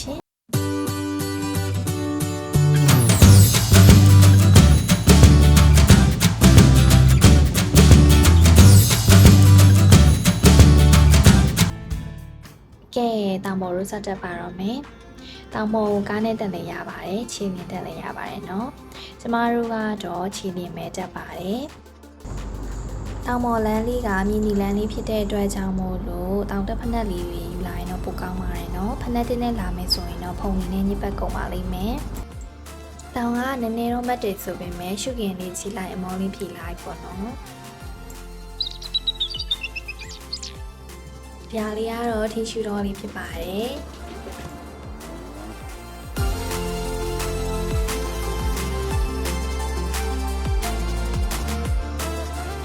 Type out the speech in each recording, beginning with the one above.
ရှင်ကဲတောင်ပေါ်ရိုးစတက်ပါတော့မယ်တောင်ပေါ်ကိုကားနဲ့တက်လည်းရပါတယ်ခြေလျင်တက်လည်းရပါတယ်เนาะကျမတို့ကတော့ခြေလျင်ပဲတက်ပါတယ် တောင်မော်လန်းလေးကမြင်းနီလန်းလေးဖြစ်တဲ့အတွက်ကြောင့်မို့လို့တောင်တက်ဖက်နှက်လေးတွေယူလာရင်တော့ပိုကောင်းပါတယ်နော်ဖက်နှက်တင်းနဲ့လာမယ်ဆိုရင်တော့ဖုန်နေနဲ့ညစ်ပတ်ကုန်ပါလိမ့်မယ်တောင်ကနည်းနည်းတော့မတ်တယ်ဆိုပေမဲ့ရှုကင်လေးချိလိုက်အမောင်းလေးဖြီလိုက်ပေါ့နော်ပြားလေးကတော့ထီရှူတော်လေးဖြစ်ပါတယ်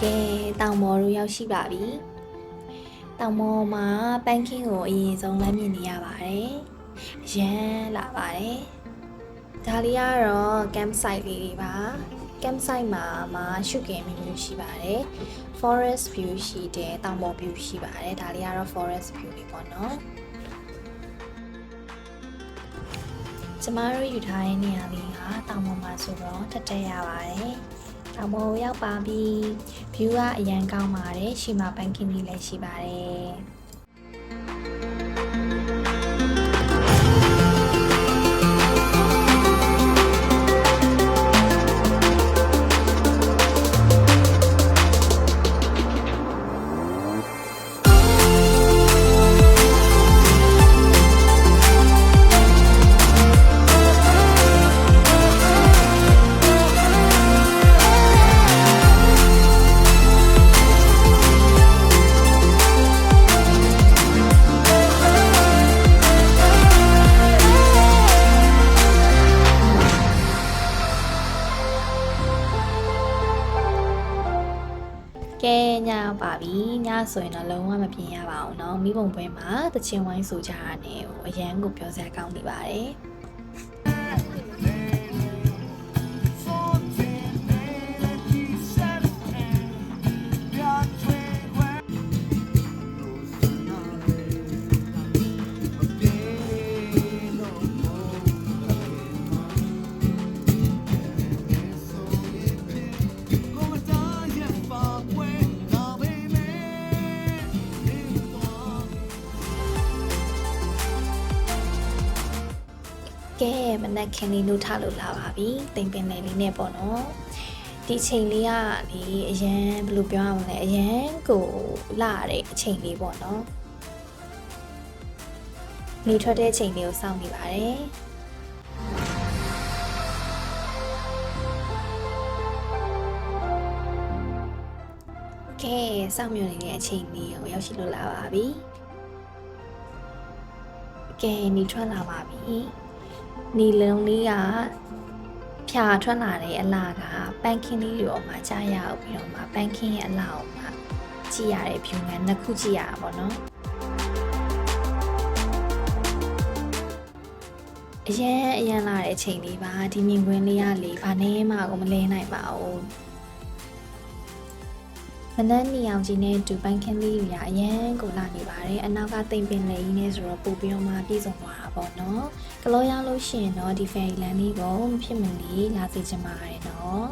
ကဲတောင်မော်တို့ရောက်ရှိပါပြီတောင်မော်မှာပန်းခင်းကိုအရင်ဆုံးလမ်းမြင်နေရပါတယ်ရမ်းလာပါတယ်ဒါလေးကတော့ camp site လေးတွေပါ camp site မှာမှာရှုကင်မျိုးမျိုးရှိပါတယ် forest view ရှိတယ်တောင်ပေါ် view ရှိပါတယ်ဒါလေးကတော့ forest view လေးပေါ့နော်ကျမတို့ယူထားတဲ့နေရာလေးကတောင်ပေါ်မှာဆိုတော့တက်တက်ရပါတယ် တောင်ပေါ်ရောက်ပါပြီ view ကအရန်ကောင်းပါတယ်ရှီမာပန်းကင်းလေးလည်းရှိပါတယ် ကဲညရောက်ပါပြီညဆိုရင်တော့လုံးဝမပြင်ရပါဘူးเนาะမိဘုံပွဲမှာတချင်ဝိုင်းဆိုကြတာနဲ့ဟိုအရန်ကိုပြောစရာကောင်းနေပါတယ် ကဲမနက်ခင်းလေးလို့ထားလို့လာပါပြီတိမ်ပင်လေးလေးနဲ့ပေါ့နော်ဒီချိန်လေးကဒီအရန်ဘယ်လိုပြောရမလဲအရန်ကိုလာတဲ့အချိန်လေးပေါ့နော်နေထွက်တဲ့ချိန်လေးကိုစောင့်နေပါတယ်ကဲစောင့်မျှော်နေတဲ့အချိန်လေးကိုရောက်ရှိလို့လာပါပြီကဲနေထွက်လာပါပြီ နီလုံးလေးကဖြာထွက်လာတဲ့အလားကပန်းခင်းလေးတွေပေါ်မှာကြားရအောင်ပြီးတော့မှပန်းခင်းရဲ့အလားအောင်မှကြည့်ရတဲ့ဖြူငန်းနှစ်ခုကြည့်ရတာပေါ့နော်အရင်အရင်လာတဲ့အချိန်လေးပါဒီမြင်ကွင်းလေးကလေဘာနဲ့မှကိုမလဲနိုင်ပါဘူး မနက်နေအောင်ကြီးနဲ့ဒူပန်းခင်းလေးတွေကအရန်ကိုလာနေပါတယ်အနောက်ကတိမ်ပင်လေးကြီးနဲ့ဆိုတော့ပို့ပြီးတော့မှပြည့်စုံသွားတာပေါ့နော်ကလောရောက်လို့ရှိရင်တော့ဒီ fairy land လေးကိုမဖြစ်မနေလာစေချင်ပါတယ်နော်